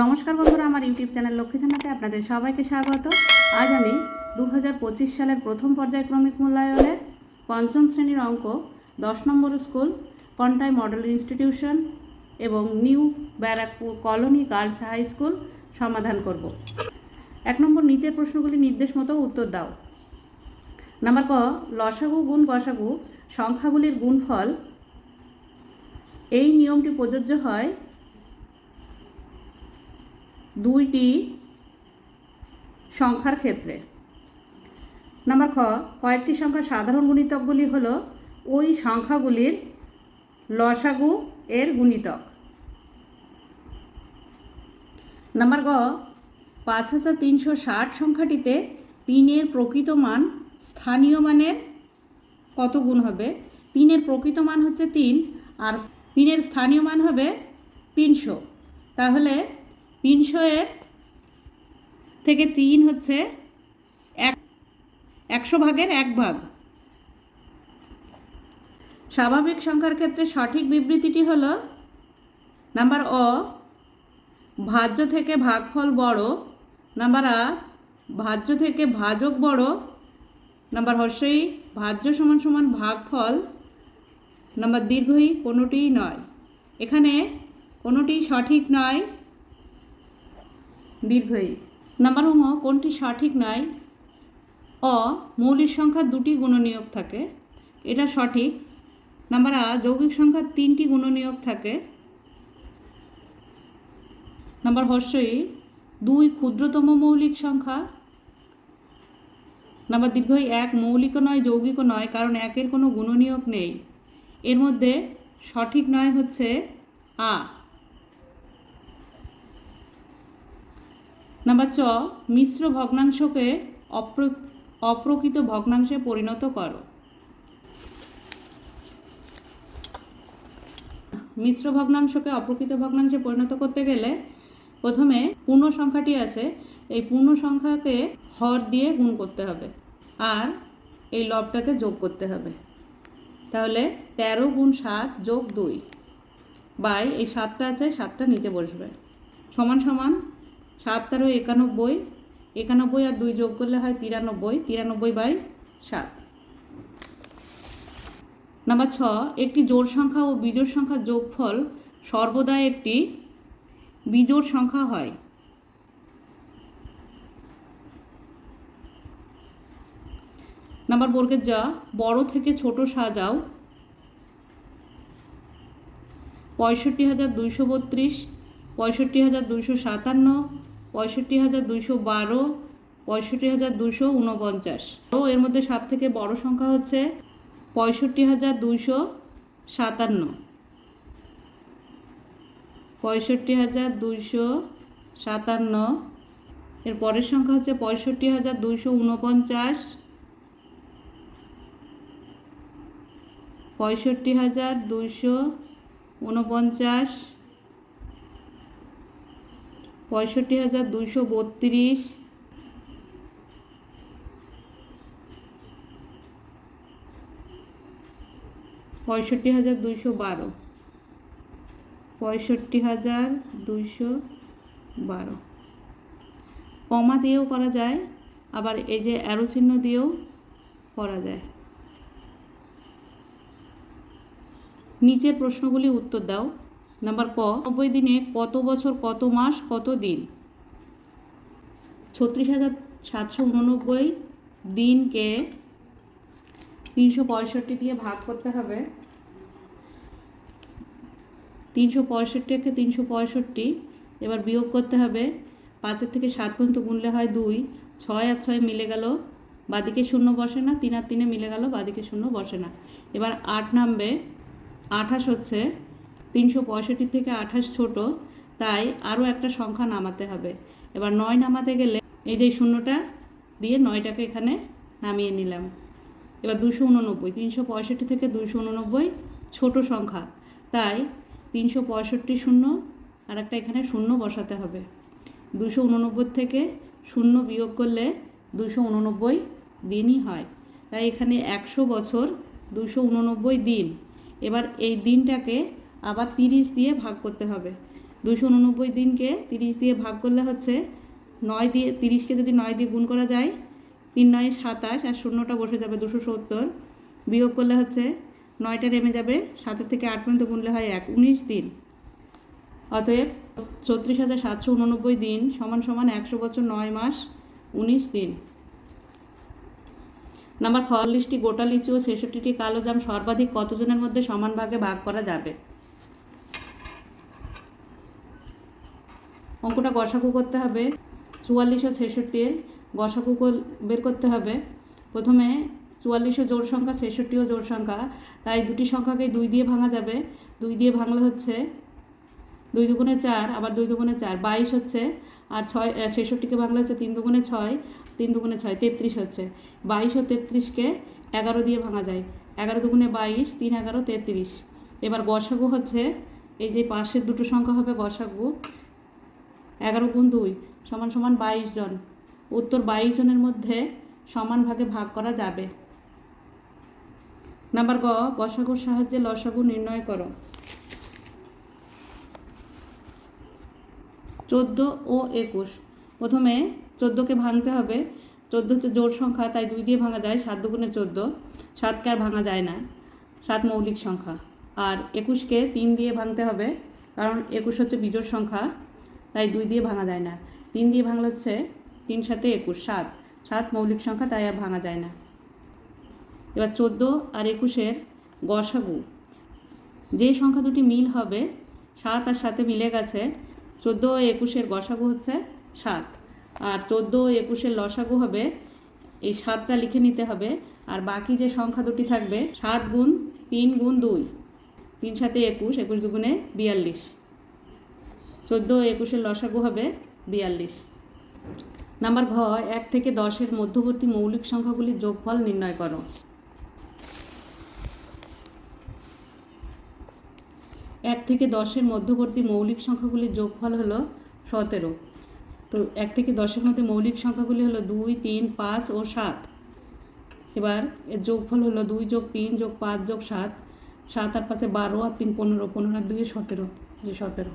নমস্কার বন্ধুরা, আমার ইউটিউব চ্যানেল লক্ষ্মী জানাতে আপনাদের সবাইকে স্বাগত। আজ আমি দু হাজার পঁচিশ সালের প্রথম পর্যায়ক্রমিক মূল্যায়নের পঞ্চম শ্রেণির অঙ্ক, দশ number school Contai model institution এবং new Barrackpore colony girls high school সমাধান করব। এক নম্বর নিচের প্রশ্নগুলি নির্দেশ মতো উত্তর দাও। নাম্বার ক, লসাগু গুণ গসাগু, সংখ্যাগুলির গুণফল। এই নিয়মটি প্রযোজ্য হয় দুইটি সংখ্যার ক্ষেত্রে। নাম্বার খ, কয়েকটি সংখ্যার সাধারণ গুণিতকগুলি হল ওই সংখ্যাগুলির লসাগু এর গুণিতক। নাম্বার গ, পাঁচ হাজার তিনশো ষাট সংখ্যাটিতে তিনের প্রকৃত মান স্থানীয় মানের কত গুণ হবে? তিনের প্রকৃত মান হচ্ছে তিন আর তিনের স্থানীয় মান হবে তিনশো। তাহলে তিনশো এর থেকে তিন হচ্ছে এক, একশো ভাগের এক ভাগ। স্বাভাবিক সংখ্যার ক্ষেত্রে সঠিক বিবৃতিটি হলো, নাম্বার অ, ভাজ্য থেকে ভাগফল বড়, নাম্বার আ, ভাজ্য থেকে ভাজক বড়, নাম্বার হর্ষই ভাজ্য সমান সমান ভাগফল, নাম্বার দীর্ঘই কোনোটিই নয়। এখানে কোনোটি সঠিক নয় দীর্ঘই। নাম্বার ম কোনটি সঠিক নয় অ, মৌলিক সংখ্যার দুটি গুণনীয়ক থাকে। এটা সঠিক। নাম্বার আ যৌগিক সংখ্যার তিনটি গুণনীয়ক থাকে। নাম্বার হর্ষই, দুই ক্ষুদ্রতম মৌলিক সংখ্যা। নাম্বার দীর্ঘই, এক মৌলিকও নয়, যৌগিকও নয়, কারণ একের কোনো গুণনীয়ক নেই। এর মধ্যে সঠিক নয় হচ্ছে আ। নাম্বার চ মিশ্র ভগ্নাংশকে অপ্র, অপ্রকৃত ভগ্নাংশে পরিণত করো। মিশ্র ভগ্নাংশকে অপ্রকৃত ভগ্নাংশে পরিণত করতে গেলে প্রথমে পূর্ণ সংখ্যাটি আছে, এই পূর্ণ সংখ্যাকে হর দিয়ে গুণ করতে হবে আর এই লবটাকে যোগ করতে হবে। তাহলে তেরো গুণ সাত যোগ দুই, বাই, এই সাতটা আছে, সাতটা নিচে বসবে। সমান সমান সাত তেরো একানব্বই একানব্বই আর দুই যোগ করলে হয় তিরানব্বই তিরানব্বই বাই সাত। নাম্বার ছ, একটি জোড় সংখ্যা ও বিজোড় সংখ্যার যোগফল সর্বদা একটি বিজোড় সংখ্যা হয়। নাম্বার বর্গের যা, বড় থেকে ছোট সাজাও। পঁয়ষট্টি হাজার দুইশো বত্রিশ, পঁয়ষট্টি হাজার দুইশো সাতান্ন পঁয়ষট্টি হাজার দুইশো বারো, পঁয়ষট্টি হাজার দুশো উনপঞ্চাশ। ও এর মধ্যে সব থেকে বড় সংখ্যা হচ্ছে পঁয়ষট্টি হাজার দুশো সাতান্ন। পঁয়ষট্টি হাজার দুইশো সাতান্ন, এর পরের সংখ্যা হচ্ছে পঁয়ষট্টি হাজার দুইশো উনপঞ্চাশ। পঁয়ষট্টি হাজার দুইশো উনপঞ্চাশ। পঁয়ষট্টি হাজার দুইশো বত্রিশ। পঁয়ষট্টি হাজার দুইশো বারো। পঁয়ষট্টি হাজার দুইশো বারো। কমা দিয়েও করা যায়, আবার এই যে অ্যারো চিহ্ন দিয়েও করা যায়। নিচের প্রশ্নগুলি উত্তর দাও। নাম্বার ক, নব্বই দিনে কত বছর, কত মাস, কত দিন? ছত্রিশ হাজার সাতশো উননব্বই দিনকে তিনশো পঁয়ষট্টি দিয়ে ভাগ করতে হবে। তিনশো পঁয়ষট্টিকে তিনশো পঁয়ষট্টি, এবার বিয়োগ করতে হবে। পাঁচের থেকে সাত পর্যন্ত গুনলে হয় দুই, ছয় আর ছয় মিলে গেল, বাদিকে শূন্য বসে না, তিন আর তিনে মিলে গেল, বাদিকে শূন্য বসে না। এবার আট নামবে, আঠাশ হচ্ছে তিনশো পঁয়ষট্টি থেকে আঠাশ ছোট, তাই আরও একটা সংখ্যা নামাতে হবে। এবার নয় নামাতে গেলে এই যে শূন্যটা দিয়ে নয়টাকে এখানে নামিয়ে নিলাম। এবার দুশো উননব্বই, তিনশো পঁয়ষট্টি থেকে দুশো উননব্বই ছোটো সংখ্যা, তাই তিনশো পঁয়ষট্টি শূন্য আর একটা এখানে শূন্য বসাতে হবে। দুশো উননব্বই থেকে শূন্য বিয়োগ করলে দুশো উননব্বই দিনই হয়। তাই এখানে একশো বছর, দুশো উননব্বই দিন। এবার এই দিনটাকে আবার তিরিশ দিয়ে ভাগ করতে হবে। দুশো উননব্বই দিনকে তিরিশ দিয়ে ভাগ করলে হচ্ছে নয় দিয়ে, তিরিশকে যদি নয় দিয়ে গুণ করা যায়, তিন নয় সাতাশ আর শূন্যটা বসে যাবে দুশো সত্তর। বিয়োগ করলে হচ্ছে নয়টা নেমে যাবে, সাতের থেকে আট পর্যন্ত গুনলে হয় এক, উনিশ দিন। অতএব ছত্রিশ হাজার সাতশো উননব্বই দিন সমান সমান একশো বছর নয় মাস, উনিশ দিন। নাম্বার চল্লিশটি গোটা লিচু ও ছেষট্টিটি কালো জাম সর্বাধিক কতজনের মধ্যে সমান ভাগে ভাগ করা যাবে? অঙ্কটা গসাগু করতে হবে। চুয়াল্লিশ ও ছেষট্টির গসাগু কর- বের করতে হবে। প্রথমে চুয়াল্লিশও জোড় সংখ্যা, ছেষট্টিও জোড় সংখ্যা। তাই দুটি সংখ্যাকে দুই দিয়ে ভাঙা যাবে। দুই দিয়ে ভাঙলে হচ্ছে দুই দুগুণে চার, আবার দুই দুগুণে চার। বাইশ হচ্ছে, আর ছয় ছেষট্টিকে ভাঙলে হচ্ছে তিন দুগুণে ছয়, তিন দুগুণে ছয়, তেত্রিশ হচ্ছে। বাইশ ও তেত্রিশকে এগারো দিয়ে ভাঙা যায়। এগারো দুগুণে বাইশ, তিন এগারো তেত্রিশ। এবার গসাগু হচ্ছে, এই যে পাশের দুটো সংখ্যা হবে গসাগু। এগারো গুণ দুই সমান সমান বাইশ জন। উত্তর বাইশ জনের মধ্যে সমান ভাগে ভাগ করা যাবে। নাম্বার গ গসাগুর সাহায্যে লসাগু নির্ণয় করো। চোদ্দ ও একুশ। প্রথমে চোদ্দোকে ভাঙতে হবে। চোদ্দ হচ্ছে জোড় সংখ্যা, তাই দুই দিয়ে ভাঙা যায় সাত দুগুণে চোদ্দ। সাতকে আর ভাঙা যায় না। সাত মৌলিক সংখ্যা। আর একুশকে তিন দিয়ে ভাঙতে হবে, কারণ একুশ হচ্ছে বিজোড় সংখ্যা। তাই দুই দিয়ে ভাঙা যায় না। তিন দিয়ে ভাঙলে হচ্ছে তিন সাথে একুশ, সাত। সাত মৌলিক সংখ্যা, তাই আর ভাঙা যায় না। এবার চোদ্দ আর একুশের গসাগু। যে সংখ্যা দুটি মিল হবে, সাত আর সাথে মিলে গেছে, চোদ্দ ও একুশের গসাগু হচ্ছে সাত। আর চোদ্দ ও একুশের লসাগু হবে, এই সাতটা লিখে নিতে হবে। আর বাকি যে সংখ্যা দুটি থাকবে, সাত গুণ তিন গুণ দুই। তিন সাথে একুশ একুশ দুগুণে বিয়াল্লিশ। চোদ্দ ও একুশের লসাগু হবে বিয়াল্লিশ। নাম্বার ঘ, এক থেকে দশের মধ্যবর্তী মৌলিক সংখ্যাগুলির যোগফল নির্ণয় করো। এক থেকে দশের মধ্যবর্তী মৌলিক সংখ্যাগুলির যোগফল হলো সতেরো। তো এক থেকে দশের মধ্যে মৌলিক সংখ্যাগুলি হলো দুই, তিন, পাঁচ ও সাত। এবার এর যোগফল হলো দুই যোগ তিন যোগ পাঁচ যোগ সাত। সাত আর পাঁচে বারো আর তিন পনেরো পনেরো আর দুই সতেরো, যে সতেরো।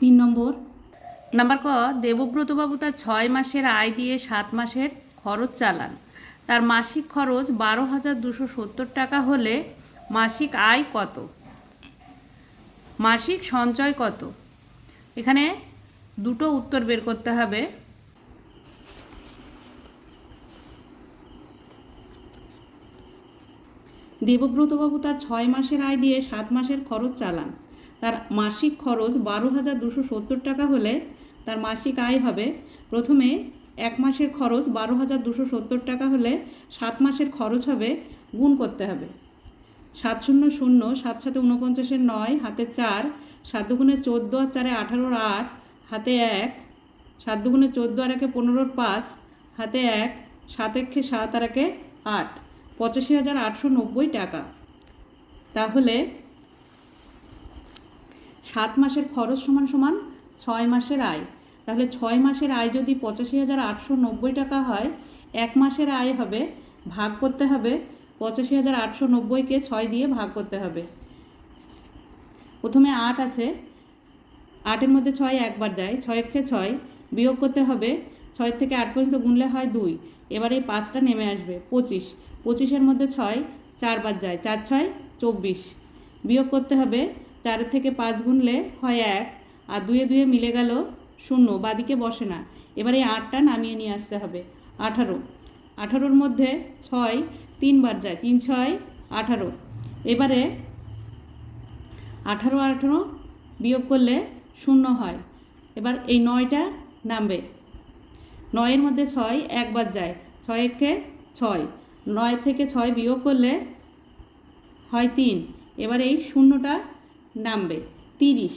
তিন নম্বর। নাম্বার ক, দেবব্রতবাবু তার ছয় মাসের আয় দিয়ে সাত মাসের খরচ চালান। তার মাসিক খরচ বারো হাজার দুশো সত্তর টাকা হলে মাসিক আয় কত? মাসিক সঞ্চয় কত? এখানে দুটো উত্তর বের করতে হবে। দেবব্রতবাবু তার ছয় মাসের আয় দিয়ে সাত মাসের খরচ চালান। তার মাসিক খরচ বারো হাজার দুশো সত্তর টাকা হলে তার মাসিক আয় হবে। প্রথমে এক মাসের খরচ বারো হাজার দুশো সত্তর টাকা হলে সাত মাসের খরচ হবে গুণ করতে হবে। সাত শূন্য শূন্য, সাত সাথে উনপঞ্চাশের নয়, হাতে চার, সাত দুগুণে চোদ্দ আর চারে আঠারোর আট, হাতে এক, সাত দুগুণে চোদ্দ আর একে পনেরোর পাঁচ, হাতে এক, সাত একে সাত আর একে আট, পঁচাশি হাজার আটশো নব্বই টাকা। তাহলে সাত মাসের খরচ সমান সমান ছয় মাসের আয়। তাহলে ছয় মাসের আয় যদি পঁচাশি হাজার আটশো নব্বই টাকা হয়, এক মাসের আয় হবে, ভাগ করতে হবে পঁচাশি হাজার আটশো নব্বইকে ছয় দিয়ে ভাগ করতে হবে। প্রথমে আট আছে, আটের মধ্যে ছয় একবার যায় ছয়কে ছয় বিয়োগ করতে হবে, ছয় থেকে আট পর্যন্ত গুনলে হয় দুই। এবার এই পাঁচটা নেমে আসবে, পঁচিশ। পঁচিশের মধ্যে ছয় চারবার যায়, চার, ছয়, চব্বিশ। বিয়োগ করতে হবে চারের থেকে পাঁচ গুনলে হয় এক, আর দুয়ে দুয়ে মিলে গেল শূন্য, বাদিকে বসে না। এবার এই আটটা নামিয়ে নিয়ে আসতে হবে। আঠারো। আঠারোর মধ্যে ছয় তিনবার যায়, তিন, ছয়, আঠারো। এবারে আঠারো আঠারো বিয়োগ করলে শূন্য হয়। এবার এই নয়টা নামবে। নয়ের মধ্যে ছয় একবার যায়, ছয় একে ছয়। নয় থেকে ছয় বিয়োগ করলে হয় তিন। এবার এই শূন্যটা নামবে। তিরিশ।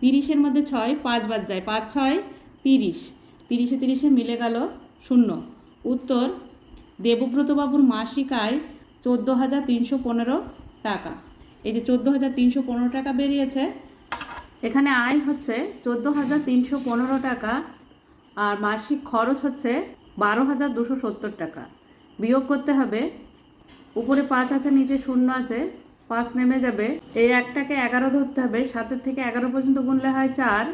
তিরিশের মধ্যে ছয়, পাঁচ পাঁচবার যায়। পাঁচ, ছয়, তিরিশ। তিরিশে তিরিশে মিলে গেল শূন্য। উত্তর, দেবব্রতবাবুর মাসিক আয় চোদ্দ হাজার তিনশো পনেরো টাকা। এই যে চোদ্দ হাজার তিনশো পনেরো টাকা বেরিয়েছে, এখানে আয় হচ্ছে চোদ্দ হাজার তিনশো পনেরো টাকা আর মাসিক খরচ হচ্ছে বারো হাজার দুশো সত্তর টাকা। বিয়োগ করতে হবে, উপরে পাঁচ আছে, নিচে শূন্য আছে। পাঁচ নেমে যাবে। এই একটাকে এগারো ধরতে হবে। সাতের থেকে এগারো পর্যন্ত গুনলে হয় চার।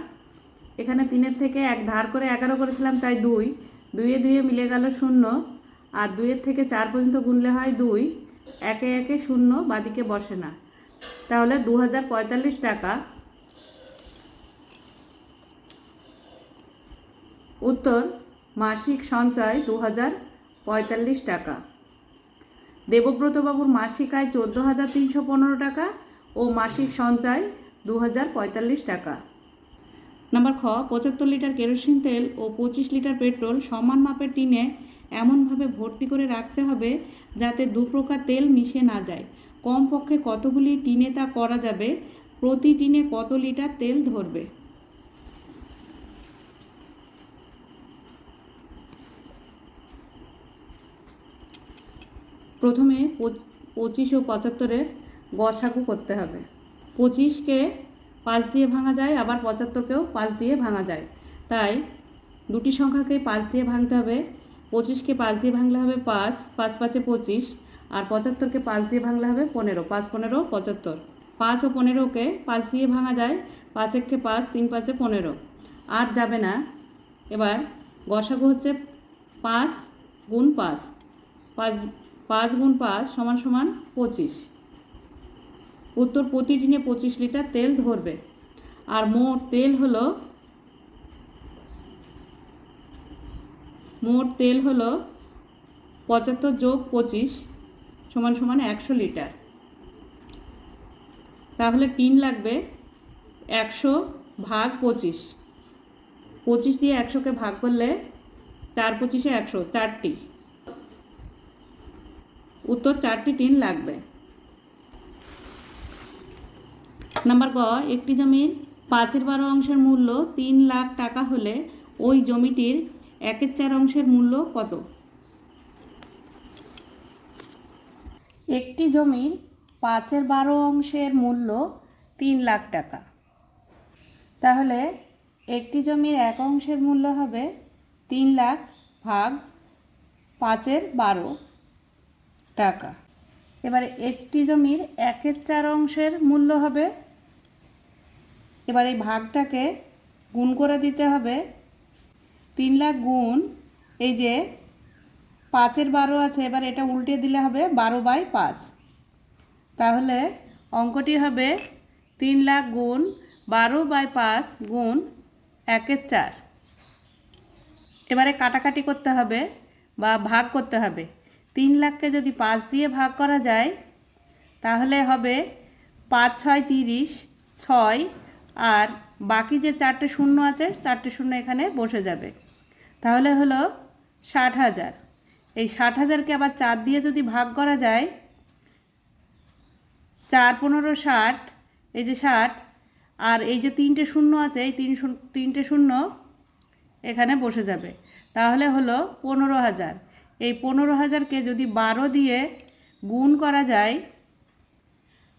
এখানে তিনের থেকে এক, ধার করে এগারো করেছিলাম তাই দুই। দুইয়ে দুইয়ে মিলে গেল শূন্য। আর দুইয়ের থেকে চার পর্যন্ত গুনলে হয় দুই। একে একে শূন্য, বাদিকে বসে না। তাহলে দু হাজার পঁয়তাল্লিশ টাকা। উত্তর, মাসিক সঞ্চয় দু হাজার পঁয়তাল্লিশ টাকা। দেবব্রতবাবুর মাসিক আয় চোদ্দ হাজার তিনশো পনেরো টাকা ও মাসিক সঞ্চয় দু হাজার পঁয়তাল্লিশ টাকা। নাম্বার খ, পঁচাত্তর লিটার কেরোসিন তেল ও পঁচিশ লিটার পেট্রোল সমান মাপের টিনে এমনভাবে ভর্তি করে রাখতে হবে যাতে দু প্রকার তেল মিশে না যায়। কমপক্ষে কতগুলি টিনে তা করা যাবে? প্রতি টিনে কত লিটার তেল ধরবে? প্রথমে পঁচিশ ও পঁচাত্তরের গসাগু করতে হবে। পঁচিশকে পাঁচ দিয়ে ভাঙা যায়, আবার পঁচাত্তরকেও পাঁচ দিয়ে ভাঙা যায়। তাই দুটি সংখ্যাকে পাঁচ দিয়ে ভাঙতে হবে। পঁচিশকে পাঁচ দিয়ে ভাঙলে হবে পাঁচ পাঁচ পাঁচে পঁচিশ, আর পঁচাত্তরকে পাঁচ দিয়ে ভাঙলে হবে পনেরো, পাঁচ পনেরো, পঁচাত্তর। পাঁচ ও পনেরোকে পাঁচ দিয়ে ভাঙা যায় পাঁচ একে পাঁচ, তিন পাঁচে পনেরো। আর যাবে না। এবার গসাগু হচ্ছে পাঁচ গুণ পাঁচ। পাঁচ পাঁচ গুণ পাঁচ সমান সমান পঁচিশ। উত্তর প্রতিদিনে পঁচিশ লিটার তেল ধরবে। আর মোট তেল হলো, মোট তেল হলো পঁচাত্তর যোগ পঁচিশ সমান সমান একশো লিটার। তাহলে টিন লাগবে একশো ভাগ পঁচিশ। পঁচিশ দিয়ে একশোকে ভাগ করলে চার পঁচিশে একশো, চারটি। উত্তর চারটি টিন লাগবে। নাম্বার গ একটি জমির পাঁচের বারো অংশের মূল্য তিন লাখ টাকা হলে ওই জমিটির একের চার অংশের মূল্য কত? একটি জমির পাঁচের বারো অংশের মূল্য তিন লাখ টাকা। তাহলে একটি জমির এক অংশের মূল্য হবে তিন লাখ ভাগ পাঁচের বারো। টাকা। এবারে একটি জমির একের চার অংশের মূল্য হবে। এবার এই ভাগটাকে গুণ করে দিতে হবে। তিন লাখ গুণ, এই যে পাঁচের বারো আছে, এবার এটা উল্টে দিলে হবে বারো বাই পাঁচ। তাহলে অঙ্কটি হবে তিন লাখ গুণ বারো বাই পাঁচ গুণ একের চার। এবারে কাটাকাটি করতে হবে বা ভাগ করতে হবে। তিন লাখকে যদি পাঁচ দিয়ে ভাগ করা যায়, তাহলে হবে পাঁচ, ছয়, তিরিশ, ছয়, আর বাকি যে চারটে শূন্য আছে, চারটে শূন্য এখানে বসে যাবে। তাহলে হলো ষাট হাজার। এই ষাট হাজারকে আবার চার দিয়ে যদি ভাগ করা যায়, চার, পনেরো, ষাট, এই যে ষাট, আর এই যে তিনটে শূন্য আছে, এই তিন তিনটে শূন্য এখানে বসে যাবে। তাহলে হলো পনেরো হাজার। এই পনেরো হাজারকে যদি বারো দিয়ে গুণ করা যায়,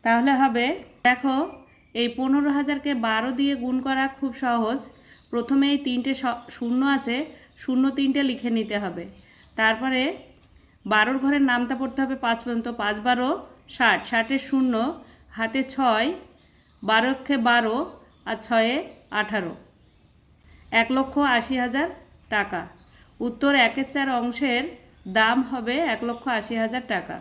তাহলে হবে, দেখো, এই পনেরো হাজারকে বারো দিয়ে গুণ করা খুব সহজ। প্রথমে এই তিনটে শূন্য আছে, শূন্য তিনটে লিখে নিতে হবে। তারপরে বারোর ঘরের নামটা পড়তে হবে পাঁচ পর্যন্ত, পাঁচ বারো, ষাট। ষাটের শূন্য, হাতে ছয় বারোক্ষে বারো, আর ছয়ে আঠারো। এক লক্ষ আশি হাজার টাকা। উত্তর একের চার অংশের দাম হবে এক লক্ষ আশি হাজার টাকা।